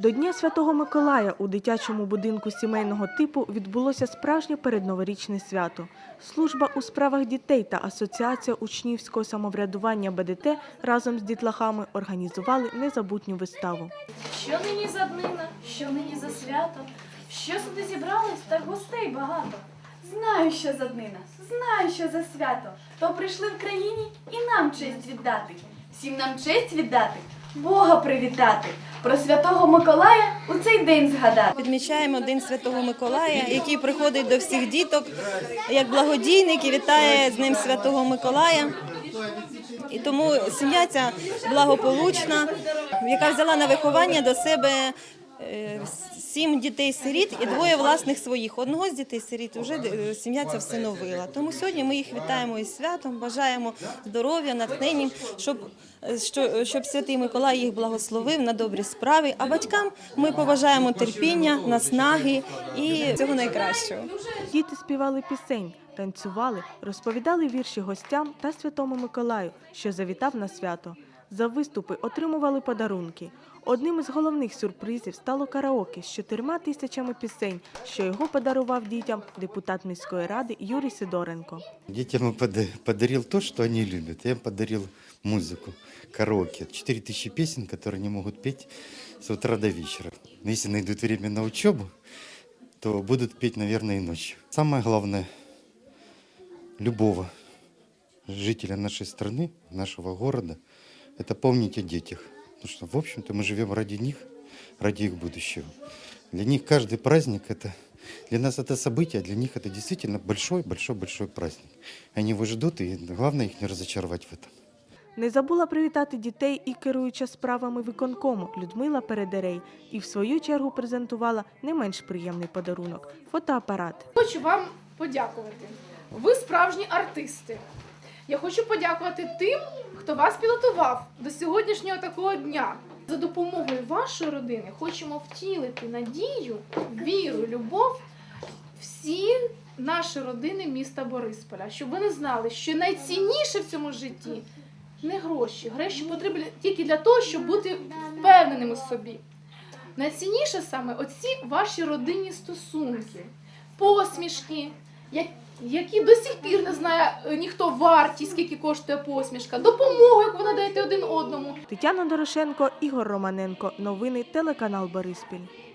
До Дня Святого Миколая у дитячому будинку сімейного типу відбулося справжнє передноворічне свято. Служба у справах дітей та Асоціація учнівського самоврядування БДТ разом з дітлахами організували незабутню виставу. Що нині за днина, що нині за свято, що сюди зібрались, так гостей багато. Знаю, що за днина, знаю, що за свято. То прийшли в країні і нам честь віддати. Всім нам честь віддати, Бога привітати, про святого Миколая у цей день згадати. Відмічаємо День Святого Миколая, який приходить до всіх діток як благодійник і вітає з ним Святого Миколая. І тому сім'я ця благополучна, яка взяла на виховання до себе е, сім дітей-сиріт і двоє власних своїх. Одного з дітей-сиріт вже е, сім'я ця всиновила. Тому сьогодні ми їх вітаємо із святом, бажаємо здоров'я, натхнення, щоб, е, що- щоб святий Миколай їх благословив на добрі справи. А батькам ми побажаємо терпіння, наснаги і всього найкращого. Діти співали пісень, танцювали, розповідали вірші гостям та Святому Миколаю, що завітав на свято. За виступи отримували подарунки. Одним із головних сюрпризів стало караоке з чотирма тисячами пісень, що його подарував дітям депутат міської ради Юрій Сидоренко. Детям я пода- подарил то, что они любят. Я им подарил музыку, караоке. 4000 песен, которые они могут петь с утра до вечера. Но Если найдут время на учебу, то будут петь, наверное, и ночью. Самое главное, любого жителя нашей страны, нашего города, это помнить о детях. Потому что, в общем-то, мы живем ради них, ради их будущего. Для них каждый праздник – это для нас это событие, а для них это действительно большой-большой-большой праздник. Они его ждут, и главное их не разочаровать в этом. Не забула привітати дітей і керуюча справами виконкому Людмила Передерей. І в свою чергу презентувала не менш приємний подарунок фотоапарат. Хочу вам подякувати. Ви справжні артисти. Я хочу подякувати тим, хто вас підготував до сьогоднішнього такого дня. За допомогою вашої родини хочемо втілити надію, віру, любов всі наші родини міста Борисполя, щоб вони знали, що найцінніше в цьому житті не гроші. Гроші потрібні тільки для того, щоб бути впевненими в собі. Найцінніше саме оці ваші родинні стосунки, посмішки, які до сих пір не знає е, ніхто вартість, скільки коштує посмішка, допомогу, як ви надаєте один одному. Тетяна Дорошенко, Ігор Романенко. Новини телеканал Бориспіль.